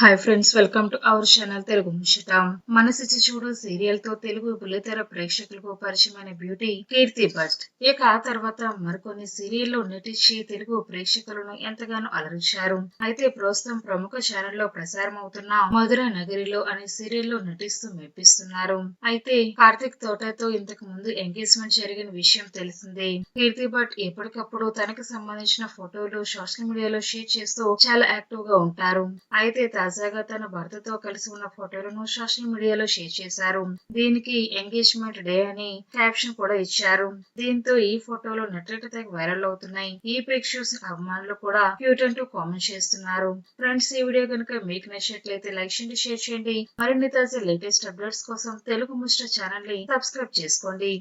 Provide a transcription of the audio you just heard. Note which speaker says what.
Speaker 1: Hi friends welcome to our channel Telugu ముచ్చట మనసిచ్చి చూడు సీరియల్తో తెలుగు బుల్లితెర ప్రేక్షకులకు పరిచయమైన బ్యూటీ కీర్తి భట్. ఇక ఆ తర్వాత మరికొన్ని సీరియల్లో నటించి తెలుగు ప్రేక్షకులను ఎంతగానో అలరించారు. అయితే ప్రస్తుతం ప్రముఖ ఛానల్లో ప్రసారం అవుతున్న మధుర నగరిలో అనే సీరియల్లో నటిస్తూ మెప్పిస్తున్నారు. అయితే కార్తిక్ తోటతో ఇంతకు ముందు ఎంగేజ్మెంట్ జరిగిన విషయం తెలిసిందే. కీర్తి భట్ ఎప్పటికప్పుడు తనకు సంబంధించిన ఫోటోలు సోషల్ మీడియాలో షేర్ చేస్తూ చాలా యాక్టివ్గా ఉంటారు. అయితే తాజాగా తన భర్తతో కలిసి ఉన్న ఫోటోలను సోషల్ మీడియాలో షేర్ చేశారు. దీనికి ఎంగేజ్మెంట్ డే అని క్యాప్షన్ కూడా ఇచ్చారు. దీంతో ఈ ఫోటోలు నెట్లెట్ తెగ వైరల్ అవుతున్నాయి. ఈ పిక్ చూసి అభిమానులు కూడా క్యూట్ అంటూ కామెంట్ చేస్తున్నారు. ఫ్రెండ్స్ ఈ వీడియో కనుక మీకు నచ్చినట్లయితే లైక్ చేయండి షేర్ చేయండి. మరిన్ని తాజా లేటెస్ట్ అప్డేట్స్ కోసం తెలుగు ముస్టర్ ఛానల్ని సబ్స్క్రైబ్ చేసుకోండి.